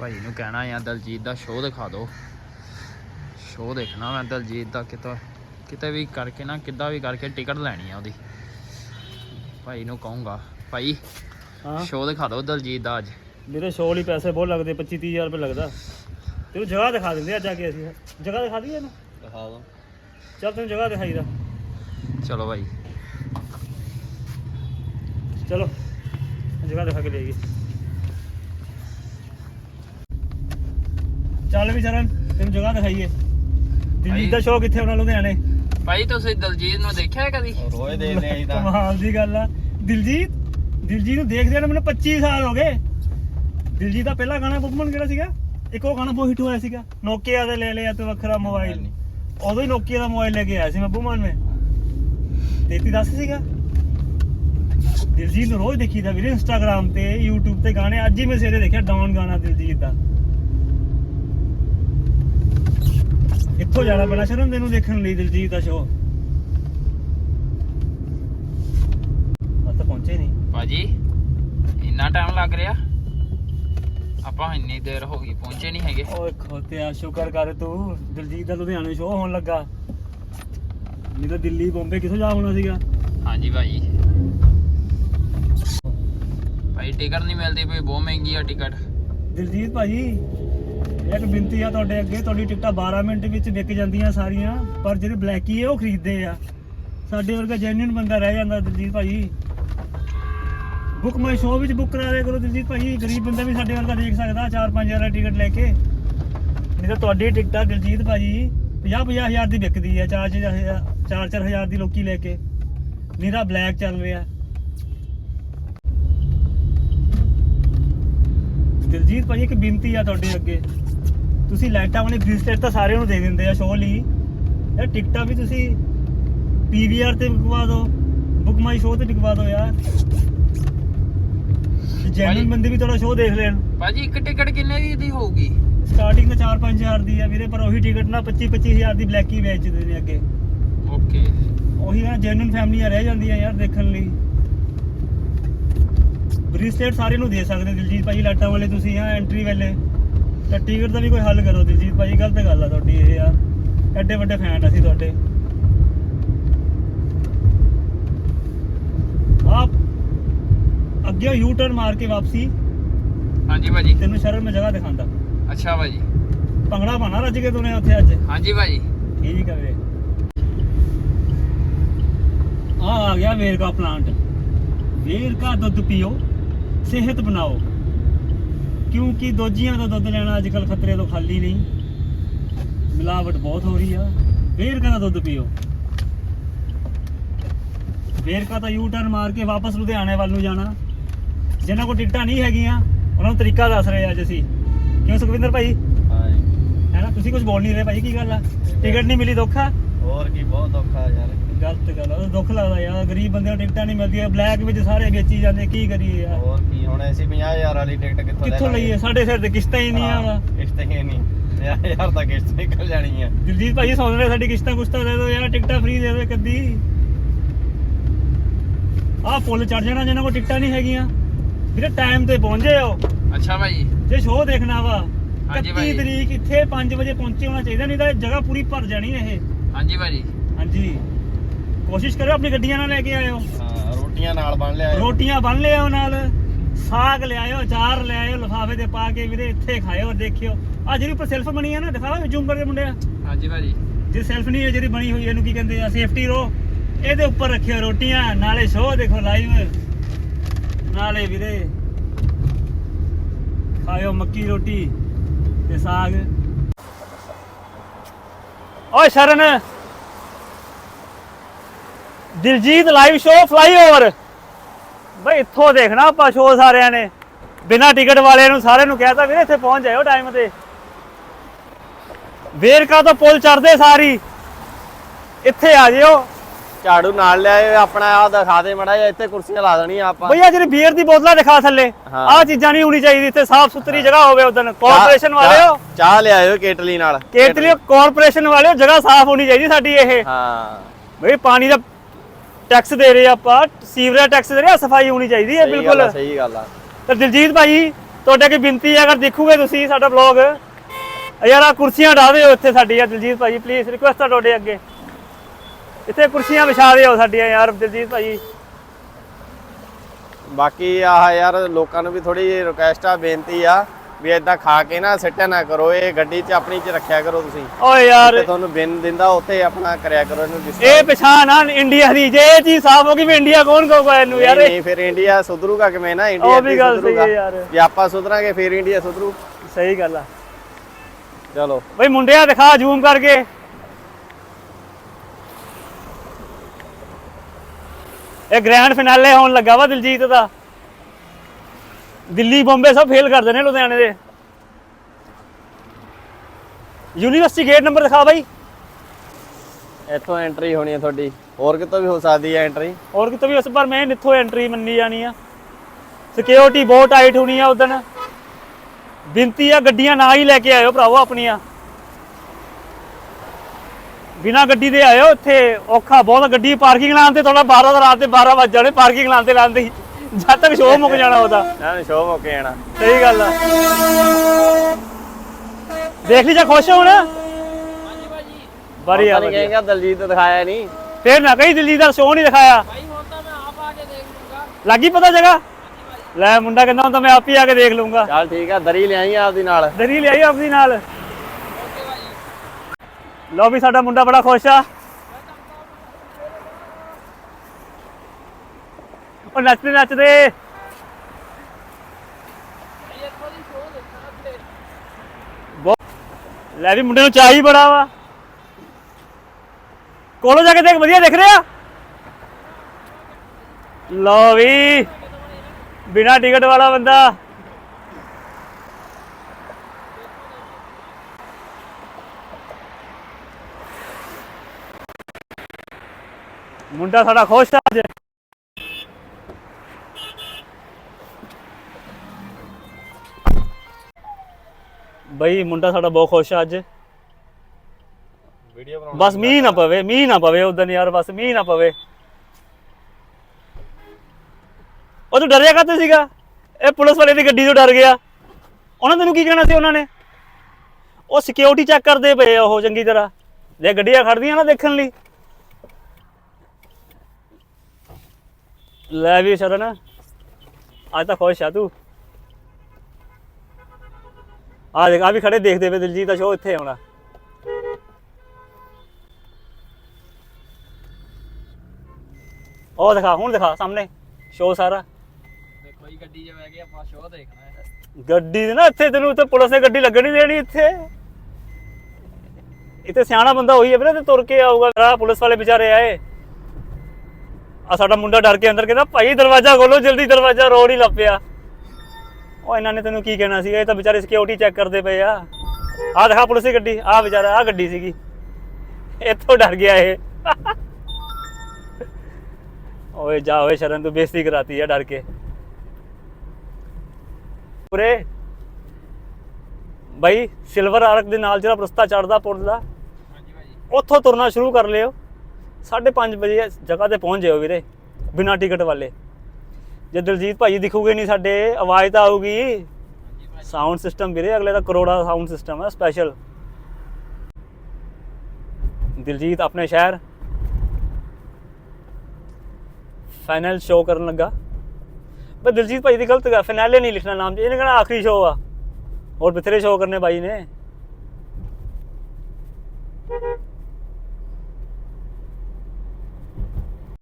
ਭਾਈ ਨੂੰ ਕਹਿਣਾ ਆ ਦਲਜੀਤ ਦਾ ਸ਼ੋਅ ਦਿਖਾ ਦਿਓ। ਸ਼ੋਅ ਦੇਖਣਾ ਮੈਂ ਦਲਜੀਤ ਦਾ ਕਿਤੇ ਕਿਤੇ ਵੀ ਕਰਕੇ ਨਾ ਕਿੱਦਾਂ ਵੀ ਕਰਕੇ ਟਿਕਟ ਲੈਣੀ ਆ ਉਹਦੀ। ਭਾਈ ਨੂੰ ਕਹੂੰਗਾ ਭਾਈ ਹਾਂ। ਸ਼ੋਅ ਦਿਖਾ ਦਿਓ ਦਲਜੀਤ ਦਾ ਅੱਜ। ਮੇਰੇ ਸ਼ੋਅ ਲਈ ਪੈਸੇ ਬਹੁਤ ਲੱਗਦੇ 25 30000 ਰੁਪਏ ਲੱਗਦਾ। ਤੈਨੂੰ ਜਗ੍ਹਾ ਦਿਖਾ ਦਿੰਦੇ ਅੱਜ ਜਾ ਕੇ ਅਸੀਂ। ਜਗ੍ਹਾ ਦਿਖਾ ਦਈਏ ਇਹਨੂੰ? ਦਿਖਾ ਦਿਓ। ਚੱਲ ਤੈਨੂੰ ਜਗ੍ਹਾ ਦਿਖਾਈ ਦਾ। ਚਲੋ ਭਾਈ। ਚਲੋ ਜਗ੍ਹਾ ਦਿਖਾ ਕੇ ਲਿਆਈਏ ਚੱਲ ਵੀ ਚਰਨ ਤੈਨੂੰ ਜਗ੍ਹਾ ਦਿਖਾਈਏ। ਦਿੱਲੀ ਦਾ ਸ਼ੋਅ ਕਿੱਥੇ ਹੋਣਾ ਲੁਧਿਆਣੇ। ਭਾਈ ਤੁਸੀਂ ਦਲਜੀਤ ਨੂੰ ਦੇਖਿਆ ਹੈ ਕਦੀ? ਰੋਏ ਦੇ ਨੇ ਅਸੀਂ ਤਾਂ। ਕਮਾਲ ਦੀ ਗੱਲ ਆ। ਦਿਲਜੀਤ ਦਿਲਜੀਤ ਨੂੰ ਦੇਖਦੇ ਨੇ ਮੈਨੂੰ 25 ਸਾਲ ਹੋ ਗਏ। ਦਿਲਜੀਤ ਦਾ ਪਹਿਲਾ ਗਾਣਾ ਬੁੱਕਮਨ ਕਿਹੜਾ ਸੀਗਾ? ਇੱਕ ਉਹ ਗਾਣਾ ਬਹੁਤ ਹਿੱਟ ਹੋਇਆ ਸੀਗਾ। ਨੋਕੀਆ ਦਾ ਲੈ ਲਿਆ ਤੂੰ ਵੱਖਰਾ ਮੋਬਾਈਲ। ਉਦੋਂ ਹੀ ਨੋਕੀਆ ਦਾ ਮੋਬਾਈਲ ਲੈ ਕੇ ਆਇਆ ਸੀ ਮੈਂ ਬੁੱਕਮਨ ਮੈਂ। ਦੱਸ ਸੀਗਾ। ਦਿਲਜੀਤ ਨੂੰ ਰੋਜ਼ ਦੇਖੀਦਾ ਵੀਰੇ ਇੰਸਟਾਗ੍ਰam ਤੇ YouTube ਤੇ ਗਾਣੇ। ਅੱਜ ਹੀ ਮੈਂ ਸਵੇਰੇ ਦੇਖਿਆ ਡਾਊਨ ਗਾਣਾ ਦਿਲਜੀਤ ਦਾ। ਇੱਥੋਂ ਜਾਣਾ ਪੈਣਾ ਸ਼ਰਨ? ਤੈਨੂੰ ਦੇਖਣ ਲਈ ਦਿਲਜੀਤ ਦਾ ਸ਼ੋਅ ਤਾਂ ਪਹੁੰਚੇ ਨਹੀਂ। ਭਾਜੀ ਇੰਨਾ ਟਾਈਮ ਲੱਗ ਰਿਹਾ? ਆਪਾਂ ਇੰਨੀ ਦੇਰ ਹੋ ਗਈ ਪਹੁੰਚੇ ਨਹੀਂ ਹੈਗੇ। ਓਏ ਖੋਤਿਆ ਸ਼ੁਕਰ ਕਰ ਤੂੰ। ਦਿਲਜੀਤ ਦਾ ਲੁਧਿਆਣੇ ਸ਼ੋਅ ਹੋਣ ਲੱਗਾ। ਨਹੀਂ ਤਾਂ ਦਿੱਲੀ ਬੰਬੇ ਕਿੱਥੋਂ ਜਾ ਹੋਣਾ ਸੀਗਾ? ਹਾਂਜੀ ਭਾਈ ਭਾਈ ਟਿਕਟ ਨਹੀਂ ਮਿਲਦੀ ਪਈ ਬਹੁਤ ਮਹਿੰਗੀ ਆ ਟਿਕਟ ਦਿਲਜੀਤ ਭਾਜੀ ਇੱਕ ਬੇਨਤੀ ਆ ਤੁਹਾਡੇ ਅੱਗੇ, ਤੁਹਾਡੀ ਟਿਕਟਾਂ 12 ਮਿੰਟ ਵਿੱਚ ਵਿਕ ਜਾਂਦੀਆਂ ਸਾਰੀਆਂ, ਪਰ ਜਿਹੜੇ ਬਲੈਕੀ ਆ, ਉਹ ਖਰੀਦਦੇ ਆ। ਸਾਡੇ ਵਰਗਾ ਜੈਨੂਇਨ ਬੰਦਾ ਰਹਿ ਜਾਂਦਾ ਦਿਲਜੀਤ ਭਾਜੀ ਬੁੱਕ ਮਾਈ ਸ਼ੋਅ ਵਿੱਚ ਬੁੱਕ ਕਰਾ ਰਹੇ ਕਰੋ ਦਿਲਜੀਤ ਭਾਜੀ ਗਰੀਬ ਬੰਦਾ ਵੀ ਸਾਡੇ ਵਰਗਾ ਦੇਖ ਸਕਦਾ 4-5000 ਦੀ ਟਿਕਟ ਲੈ ਕੇ। ਨਹੀਂ ਤਾਂ ਤੁਹਾਡੀ ਟਿਕਟਾਂ ਦਿਲਜੀਤ ਭਾਜੀ 50-50 ਹਜ਼ਾਰ ਦੀ ਵਿਕਦੀ ਆ 4-4 ਹਜ਼ਾਰ ਦੀ ਲੋਕੀ ਲੈ ਕੇ। ਨਹੀਂ ਤਾਂ ਬਲੈਕ ਚੱਲ ਰਿਹਾ। ਦਿਲਜੀਤ ਭਾਜੀ ਇੱਕ ਬੇਨਤੀ ਆ ਤੁਹਾਡੇ ਅੱਗੇ। ਤੁਸੀਂ ਲਾਈਟਾਂ ਵਾਲੇ ਬ੍ਰੇਸਲੇਟ ਤਾਂ ਸਾਰਿਆਂ ਨੂੰ ਦੇ ਦਿੰਦੇ ਆ ਸ਼ੋਅ ਲਈ। ਯਾਰ ਟਿਕਟਾਂ ਵੀ ਤੁਸੀਂ ਪੀਵੀਆਰ ਤੇ ਵਿਕਵਾ ਦਿਓ ਬੁੱਕ ਮਾਈ ਸ਼ੋਅ ਤੇ ਵਿਕਵਾ ਦਿਓ ਯਾਰ। ਜੈਨੂਇਨ ਭਾਜੀ- ਬੰਦੇ ਵੀ ਤੁਹਾਡਾ ਸ਼ੋਅ ਦੇਖ ਲੈਣ। ਭਾਜੀ ਇੱਕ ਟਿਕਟ ਕਿੰਨੇ ਦੀ ਦੀ ਹੋਊਗੀ? ਸਟਾਰਟਿੰਗ ਤਾਂ 4-5 ਹਜ਼ਾਰ ਦੀ ਆ ਵੀਰੇ ਪਰ ਉਹੀ ਟਿਕਟ ਨਾ 25-25 ਹਜ਼ਾਰ ਦੀ ਬਲੈਕ ਹੀ ਵੇਚਦੇ ਨੇ ਅੱਗੇ। ਓਕੇ। ਉਹੀ ਨਾ ਜੈਨੂਇਨ ਫੈਮਲੀਆਂ ਰਹਿ ਜਾਂਦੀਆਂ ਯਾਰ ਦੇਖਣ ਲਈ। ਬ੍ਰੇਸਲੇਟ ਸਾਰੇ ਨੂੰ ਦੇ ਸਕਦੇ ਦਿਲਜੀਤ ਭਾਜੀ ਲਾਟਾਂ ਵਾਲੇ ਤੁਸੀਂ ਆ ਐਂਟਰੀ ਵੇਲੇ। ਤਾਂ ਟਿਕਟ ਦਾ ਵੀ ਕੋਈ ਹੱਲ ਕਰੋ ਦਿਲਜੀਤ ਭਾਜੀ ਗਲਤ ਗੱਲ ਆ ਤੁਹਾਡੀ ਇਹ ਯਾਰ ਐਡੇ ਵੱਡੇ ਫੈਨ ਅਸੀਂ ਤੁਹਾਡੇ। ਆਪ ਅੱਗੇ ਯੂ ਟਰਨ ਮਾਰ ਕੇ ਵਾਪਸੀ। ਹਾਂਜੀ ਭਾਜੀ। ਤੈਨੂੰ ਸ਼ਰਨ ਮੈਂ ਜਗ੍ਹਾ ਦਿਖਾਉਂਦਾ। ਅੱਛਾ ਭਾਜੀ। ਭੰਗੜਾ ਪਾਣਾ ਰੱਜ ਕੇ ਤੂਨੇ ਉੱਥੇ ਅੱਜ? ਹਾਂਜੀ ਭਾਜੀ। ਠੀਕ ਹੈ ਵੀਰੇ ਆ ਆ ਗਿਆ ਵੇਰ ਦਾ ਪਲਾਂਟ ਵੇਰ ਦਾ ਦੁੱਧ ਪੀਓ ਸਿਹਤ ਬਣਾਓ। ਕਿਉਂਕਿ ਦੋਜੀਆਂ ਦਾ ਦੁੱਧ ਲੈਣਾ ਅੱਜ ਕੱਲ ਖਤਰੇ ਤੋਂ ਖਾਲੀ ਨਹੀਂ। ਮਿਲਾਵਟ ਬਹੁਤ ਹੋ ਰਹੀ ਆ। ਵੇਰ ਦਾ ਦੁੱਧ ਪੀਓ। ਵੇਰ ਦਾ ਤਾਂ ਯੂ ਟਰਨ ਮਾਰ ਕੇ ਵਾਪਸ ਲੁਧਿਆਣੇ ਵੱਲ ਨੂੰ ਜਾਣਾ। ਜਿਨ੍ਹਾਂ ਕੋਲ ਟਿਕਟਾਂ ਨਹੀਂ ਹੈਗੀਆਂ ਉਹਨਾਂ ਨੂੰ ਤਰੀਕਾ ਦੱਸ ਰਹੇ ਅੱਜ ਅਸੀਂ। ਕਿਉਂ ਸੁਖਵਿੰਦਰ ਭਾਈ? ਹਾਂ ਨਾ ਤੁਸੀਂ ਕੁਝ ਬੋਲ ਨਹੀਂ ਰਹੇ ਭਾਈ ਕੀ ਗੱਲ ਆ? ਟਿਕਟ ਨਹੀਂ ਮਿਲੀ ਦੁੱਖ ਆ ਹੋਰ ਕੀ ਬਹੁਤ ਔਖਾ ਯਾਰ। ਗਲਤ ਗੱਲ ਆ ਉਹ ਦੁੱਖ ਲੱਗਦਾ ਯਾਰ ਗਰੀਬ ਬੰਦਿਆਂ ਨੂੰ ਟਿਕਟਾਂ ਨਹੀਂ ਮਿਲਦੀਆਂ ਬਲੈਕ ਵਿੱਚ ਸਾਰੇ ਵੇਚੀ ਜਾਂਦੇ ਕੀ ਕਰੀਏ ਯਾਰ? ਹੋਰ ਕੀ ਹੁਣ ਅਸੀਂ 50000 ਵਾਲੀ ਟਿਕਟ ਕਿੱਥੋਂ ਲੈ ਕਿੱਥੋਂ? ਲਈਏ? ਸਾਡੇ ਸਿਰ ਤੇ ਕਿਸ਼ਤਾਂ ਹੀ ਨਹੀਂ ਆ ਵਾ ਕਿਸ਼ਤ ਹੀ ਨਹੀਂ। 50000 ਤਾਂ ਕਿਸ਼ਤ ਨਿਕਲ ਜਾਣੀ ਆ। ਦਿਲਜੀਤ ਭਾਈ ਸੁਣ ਰਹੇ ਸਾਡੀ ਕਿਸ਼ਤਾਂ ਕੁਸ਼ਤਾਂ ਦੇ ਦਿਓ ਯਾਰ ਟਿਕਟਾਂ ਫ੍ਰੀ ਦੇ ਦਿਓ ਅੱਧੀ। ਆਹ ਪੁੱਲ ਚੜ ਜਾਣਾ ਜਿਹਨਾਂ ਕੋਲ ਟਿਕਟਾਂ ਨਹੀਂ ਹੈਗੀਆਂ। ਵੀਰੇ ਟਾਈਮ ਤੇ ਪਹੁੰਚੇ ਹੋ। ਅੱਛਾ ਭਾਜੀ ਜੇ ਸ਼ੋਅ ਦੇਖਣਾ ਵਾ ਹਾਂਜੀ 31 ਭਾਈ। ਤਰੀਕ ਇੱਥੇ 5 ਵਜੇ ਪਹੁੰਚੇ ਹੋਣਾ ਚਾਹੀਦਾ ਨਹੀਂ ਤਾਂ ਜਗ੍ਹਾ ਪੂਰੀ ਭਰ ਜਾਣੀ ਇਹ। ਹਾਂਜੀ ਭਾਜੀ ਹਾਂਜੀ। ਕੋਸ਼ਿਸ਼ ਕਰਿਓ ਆਪਣੀ ਗੱਡੀਆਂ ਨਾਲ ਲੈ ਕੇ ਆਇਓ। ਹਾਂ ਰੋਟੀਆਂ ਨਾਲ ਬਣ ਲਿਆ ਰੋਟੀਆਂ ਬਣ ਲਿਆਓ ਨਾਲ ਸਾਗ ਲਿਆਇਓ ਅਚਾਰ ਲਿਆਇਓ ਲਫਾਫੇ ਤੇ ਪਾ ਕੇ ਵੀਰੇ ਇੱਥੇ ਖਾਇਓ ਦਿਖਿਓ। ਆ ਜਿਹੜੀ ਉੱਪਰ ਸੈਲਫ ਬਣੀ ਆ ਨਾ ਦਿਖਾਓ ਜੂਮ ਕਰਕੇ ਮੁੰਡਿਆ। ਹਾਂਜੀ ਭਾਜੀ। ਜੇ ਸੈਲਫ ਨਹੀਂ ਹੈ ਜਿਹੜੀ ਬਣੀ ਹੋਈ ਇਹਨੂੰ ਕੀ ਕਹਿੰਦੇ ਆ? ਸੇਫਟੀ ਰੋ। ਇਹਦੇ ਉੱਪਰ ਰੱਖਿਓ ਰੋਟੀਆਂ ਨਾਲੇ ਸ਼ੋਅ ਦੇਖੋ ਲਾਈਵ। ਨਾਲੇ ਵੀਰੇ ਖਾਇਓ ਮੱਕੀ ਰੋਟੀ ਤੇ ਸਾਗ। ਓਏ Sharan! Diljit live show flyover ਬਈ ਇੱਥੋਂ ਦੇਖਣਾ ਆਪਾਂ ਸ਼ੋਅ ਸਾਰਿਆਂ ਨੇ। ਬਿਨਾ ਟਿਕਟ ਵਾਲਿਆਂ ਨੂੰ ਸਾਰਿਆਂ ਨੂੰ ਕਹਿਤਾ ਵੀਰੇ ਇੱਥੇ ਪਹੁੰਚ ਜਾਇਓ ਟਾਈਮ ਤੇ। ਵੇਰਕਾ ਤੋਂ ਪੁਲ ਚੜਦੇ ਸਾਰੀ। ਇੱਥੇ ਆ ਜਿਓ। ਝਾੜੂ ਨਾਲ ਲਿਆਏ ਆਪਣਾ ਆ ਦਿਖਾ ਦੇ ਮੜਾ ਇੱਥੇ ਕੁਰਸੀਆਂ ਲਾ ਦੇਣੀਆਂ ਆਪਾਂ। ਭਈਆ ਜਿਹੜੀ ਬੀਅਰ ਦੀ ਬੋਤਲਾਂ ਦਿਖਾ ਥੱਲੇ। ਆਹ ਚੀਜ਼ਾਂ ਨਹੀਂ ਹੋਣੀ ਚਾਹੀਦੀ ਇੱਥੇ ਸਾਫ਼ ਸੁਥਰੀ ਜਗ੍ਹਾ ਹੋਵੇ ਉਦੋਂ ਕਾਰਪੋਰੇਸ਼ਨ ਵਾਲਿਓ। ਚਾਹ- ਲਿਆਇਓ ਕੇਟਲੀ ਨਾਲ। ਕੇਤਲੀ ਕਾਰਪੋਰੇਸ਼ਨ ਵਾਲਿਓ ਜਗ੍ਹਾ ਸਾਫ਼ ਹੋਣੀ ਚਾਹੀਦੀ ਸਾਡੀ ਇਹ। ਹਾਂ। ਬਈ ਪਾਣੀ ਦਾ ਟੈਕਸ ਦੇ ਰਹੇ ਆਪਾਂ ਸੀਵਰੇਜ ਟੈਕਸ ਦੇ ਰਹੇ ਆ ਸਫ਼ਾਈ ਹੋਣੀ ਚਾਹੀਦੀ ਹੈ ਬਿਲਕੁਲ ਆ, ਸਹੀ ਗੱਲ ਆ। ਤੇ ਦਿਲਜੀਤ ਭਾਈ ਤੁਹਾਡੇ ਅੱਗੇ ਬੇਨਤੀ ਹੈ ਅਗਰ ਦੇਖੋਗੇ ਤੁਸੀਂ ਸਾਡਾ ਵਲੌਗ ਯਾਰ ਆ ਕੁਰਸੀਆਂ ਢਾ ਦਿਓ ਇੱਥੇ ਸਾਡੀਆਂ ਦਿਲਜੀਤ ਭਾਈ ਪਲੀਜ਼ ਰਿਕੁਐਸਟ ਆ ਤੁਹਾਡੇ ਅੱਗੇ। ਇੱਥੇ ਕੁਰਸੀਆਂ ਵਿਛਾ ਦਿਓ ਸਾਡੀਆਂ ਯਾਰ ਦਿਲਜੀਤ ਭਾਈ। ਬਾਕੀ ਆਹ ਯਾਰ ਲੋਕਾਂ ਨੂੰ ਵੀ ਥੋੜੀ ਜਿਹੀ ਰਿਕੁਐਸਟ ਆ ਬੇਨਤੀ ਆ। ਵੀ ਇਦਾਂ ਖਾ ਕੇ ਨਾ ਸਿੱਟਿਆ ਨਾ ਕਰੋ ਇਹ ਗੱਡੀ 'ਚ ਆਪਣੀ 'ਚ ਰੱਖਿਆ ਕਰੋ ਤੁਸੀਂ। ਓਏ ਯਾਰ। ਤੇ ਤੁਹਾਨੂੰ ਬਿਨ ਦਿੰਦਾ ਉੱਥੇ ਆਪਣਾ ਕਰਿਆ ਕਰੋ ਇਹਨੂੰ ਜਿਸ ਇਹ ਪਛਾਣ ਆ ਇੰਡੀਆ ਦੀ ਜੇ ਇਹ ਚੀਜ਼ ਸਾਫ਼ ਹੋ ਗਈ ਵੀ ਇੰਡੀਆ ਕੌਣ ਕਹੂਗਾ ਇਹਨੂੰ ਯਾਰ? ਨਹੀਂ ਨਹੀਂ, ਫਿਰ ਇੰਡੀਆ ਸੁਧਰੂਗਾ ਕਿਵੇਂ ਨਾ? ਇੰਡੀਆ ਉਹ ਵੀ ਗੱਲ ਸਹੀ ਹੈ ਯਾਰ। ਜੇ ਆਪਾਂ ਸੁਧਰਾਂਗੇ ਫਿਰ ਇੰਡੀਆ ਸੁਧਰੂ। ਸਹੀ ਗੱਲ ਆ। ਚਲੋ। ਬਈ ਮੁੰਡਿਆ ਦਿਖਾ ਜ਼ੂਮ ਕਰਕੇ। ਇਹ ਗ੍ਰੈਂਡ ਫਿਨਾਲੇ ਹੋਣ ਲੱਗਾ ਵਾ ਦਿਲਜੀਤ ਦਾ। ਦਿੱਲੀ ਬੰਬੇ ਸਭ ਫੇਲ ਕਰਦੇ ਨੇ ਲੁਧਿਆਣੇ ਦੇ। ਯੂਨੀਵਰਸਿਟੀ ਗੇਟ ਨੰਬਰ ਦਿਖਾ ਬਾਈ। ਇੱਥੋਂ ਐਂਟਰੀ ਹੋਣੀ ਹੈ ਤੁਹਾਡੀ। ਹੋਰ ਕਿਤੋਂ ਵੀ ਹੋ ਸਕਦੀ ਹੈ ਐਂਟਰੀ ਹੋਰ ਕਿਤੇ ਵੀ ਉਸ ਪਰ ਮੈਂ ਇੱਥੋਂ ਐਂਟਰੀ ਮੰਨੀ ਜਾਣੀ ਆ। ਸਿਕਿਉਰਿਟੀ ਬਹੁਤ ਟਾਈਟ ਹੋਣੀ ਆ ਉਦਣ ਬਿੰਤੀ ਆ ਗੱਡੀਆਂ ਨਾ ਹੀ ਲੈ ਕੇ ਆਇਓ ਭਰਾਵੋ ਆਪਣੀਆਂ। ਬਿਨਾ ਗੱਡੀ ਦੇ ਆਇਓ ਇੱਥੇ ਔਖਾ ਬਹੁਤ ਗੱਡੀ ਪਾਰਕਿੰਗ ਲਾਉਣ ਤੇ ਥੋੜਾ 12 ਦਾ ਰਾਤ ਦੇ 12 ਵਜ ਜਾਣੇ ਪਾਰਕਿੰਗ ਲਾਉਣ ਤੇ ਲਾਉਂਦੇ ਹੀ। ਜਦ ਤੱਕ ਸ਼ੋਅ ਮੁੱਕ ਜਾਣਾ ਉਹਦਾ। ਨਾ ਸ਼ੋਅ ਮੌਕੇ ਆਣਾ ਸਹੀ ਗੱਲ ਆ। ਦੇਖ ਲਈ ਜਾ ਖੁਸ਼ ਹੋਣ? ਹਾਂਜੀ ਭਾਜੀ ਬੜੀ ਆ ਵਧੀਆ। ਕਹੇਗਾ ਦਲਜੀਤ ਦਿਖਾਇਆ ਨਹੀਂ। ਫੇਰ ਨਾ ਕਹੀ ਦਿੱਲੀ ਦਾ ਸ਼ੋਅ ਨਹੀਂ ਦਿਖਾਇਆ। ਭਾਈ ਹੁਣ ਤਾਂ ਮੈਂ ਆਪ ਆ ਕੇ ਦੇਖ ਲੂੰਗਾ। ਲੱਗੀ ਪਤਾ ਜਗ੍ਹਾ? ਲੈ ਮੁੰਡਾ ਕਹਿੰਦਾ ਹੁਣ ਤਾਂ ਮੈਂ ਆਪ ਹੀ ਆ ਕੇ ਦੇਖ ਲੂੰਗਾ। ਚੱਲ ਠੀਕ ਆ ਦਰੀ ਲਿਆਈ ਆਪਦੀ ਨਾਲ। ਦਰੀ ਲਿਆਈ ਆਪਣੀ ਨਾਲ। ਲਓ ਵੀ ਸਾਡਾ ਮੁੰਡਾ ਬੜਾ ਖੁਸ਼ ਆ। ਉਹ ਨੱਚਦੇ ਨੱਚਦੇ। ਲੈ ਵੀ ਮੁੰਡੇ ਨੂੰ ਚਾਹ ਬੜਾ ਵਾ। ਕੋਲੋਂ ਜਾ ਕੇ ਦੇਖ, ਵਧੀਆ ਦਿਖ ਰਿਹਾ। ਲਓ ਵੀ, ਬਿਨਾ ਟਿਕਟ ਵਾਲਾ ਬੰਦਾ। ਮੁੰਡਾ ਸਾਡਾ ਖੁਸ਼ ਆ ਅੱਜ। ਬਈ ਮੁੰਡਾ ਸਾਡਾ ਬਹੁਤ ਖੁਸ਼ ਆ ਅੱਜ। ਵੀਡੀਓ ਬਸ ਮੀਂਹ ਨਾ ਪਵੇ ਮੀਂਹ ਨਾ ਪਵੇ ਉਦੋਂ ਯਾਰ ਬਸ ਮੀਂਹ ਨਾ ਪਵੇ। ਉਹ ਤੂੰ ਡਰਿਆ ਕਾਤੇ ਸੀਗਾ? ਇਹ ਪੁਲਿਸ ਵਾਲੇ ਦੀ ਗੱਡੀ ਤੋਂ ਡਰ ਗਿਆ। ਉਹਨਾਂ ਤੈਨੂੰ ਕੀ ਕਹਿਣਾ ਸੀ ਉਹਨਾਂ ਨੇ? ਉਹ ਸਿਕਿਉਰਿਟੀ ਚੈੱਕ ਕਰਦੇ ਪਏ ਆ ਉਹ ਚੰਗੀ ਤਰ੍ਹਾਂ। ਜੇ ਗੱਡੀਆਂ ਖੜਦੀਆਂ ਨਾ ਦੇਖਣ ਲਈ। ਲੈ ਵੀ ਸ਼ਰਨ ਅੱਜ ਤਾਂ ਖੁਸ਼ ਆ ਤੂੰ। ਆ ਦੇਖ ਆ ਵੀ ਖੜੇ ਦੇਖਦੇ ਪਏ ਦਿਲਜੀਤ ਦਾ ਸ਼ੋਅ ਇੱਥੇ ਆਉਣਾ। ਉਹ ਦਿਖਾ ਹੁਣ ਦਿਖਾ ਸਾਹਮਣੇ ਸ਼ੋਅ ਸਾਰਾ। ਦੇਖੋ ਜੀ ਗੱਡੀ 'ਚ ਬਹਿ ਕੇ ਆਪਾਂ ਸ਼ੋਅ ਦੇਖਣਾ ਹੈ। ਗੱਡੀ ਦੇ ਨਾ ਇੱਥੇ ਤੈਨੂੰ ਉੱਥੇ ਪੁਲਿਸ ਨੇ ਗੱਡੀ ਲੱਗਣ ਦੇਣੀ ਇੱਥੇ। ਇੱਥੇ ਸਿਆਣਾ ਬੰਦਾ ਹੋਈ ਹੈ ਵੀਰੇ ਤੇ ਤੁਰ ਕੇ ਆਊਗਾ। ਆ ਪੁਲਿਸ ਵਾਲੇ ਵਿਚਾਰੇ ਆਏ। ਆ ਸਾਡਾ ਮੁੰਡਾ ਡਰ ਕੇ ਅੰਦਰ ਕਹਿੰਦਾ ਭਾਈ ਦਰਵਾਜ਼ਾ ਖੋਲੋ ਜਲਦੀ ਦਰਵਾਜ਼ਾ ਰੋੜ ਹੀ ਲੱਪਿਆ ਉਹ ਇਹਨਾਂ ਨੇ ਤੈਨੂੰ ਕੀ ਕਹਿਣਾ ਸੀ ਇਹ ਤਾਂ ਵਿਚਾਰੇ ਸਿਕਿਉਰਿਟੀ ਚੈੱਕ ਕਰਦੇ ਪਏ ਆ। ਆ ਦਿਖਾ ਪੁਲਿਸ ਦੀ ਗੱਡੀ ਆ ਵਿਚਾਰਾ ਆ ਗੱਡੀ ਸੀਗੀ। ਇੱਥੋਂ ਡਰ ਗਿਆ ਇਹ। ਓਏ ਜਾ ਓਏ ਸ਼ਰਨ ਤੂੰ ਬੇਇੱਜ਼ਤੀ ਕਰਾਤੀ ਆ ਡਰ ਕੇ। ਉਰੇ। ਬਾਈ ਸਿਲਵਰ ਆਰਕ ਦੇ ਨਾਲ ਜਿਹੜਾ ਰਸਤਾ ਚੜਦਾ ਪੁਲ ਦਾ ਹਾਂਜੀ ਭਾਜੀ। ਉੱਥੋਂ ਤੁਰਨਾ ਸ਼ੁਰੂ ਕਰ ਲਿਓ। 5:30 ਵਜੇ ਜਗ੍ਹਾ ਤੇ ਪਹੁੰਚ ਜਾਓ ਵੀਰੇ ਬਿਨਾਂ ਟਿਕਟ ਵਾਲੇ। ਜੇ ਦਿਲਜੀਤ ਭਾਈ ਦਿਖੂਗੇ ਨਹੀਂ ਸਾਡੇ, ਆਵਾਜ਼ ਤਾਂ ਆਊਗੀ। ਸਾਊਂਡ ਸਿਸਟਮ ਵੀਰੇ, ਅਗਲੇ ਦਾ ਕਰੋੜਾ ਸਾਊਂਡ ਸਿਸਟਮ ਹੈ ਸਪੈਸ਼ਲ ਦਿਲਜੀਤ ਆਪਣੇ ਸ਼ਹਿਰ ਫਾਈਨਲ ਸ਼ੋਅ ਕਰਨ ਲੱਗਾ। ਬਈ ਦਿਲਜੀਤ ਭਾਈ ਦੀ ਗਲਤ ਗੱਲ ਫਾਈਨਲੇ ਨਹੀਂ ਲਿਖਣਾ ਨਾਮ, ਇਹਨੇ ਕਹਣਾ ਆਖਰੀ ਸ਼ੋਅ ਆ? ਹੋਰ ਬਥੇਰੇ ਸ਼ੋਅ ਕਰਨੇ ਬਾਈ ਨੇ।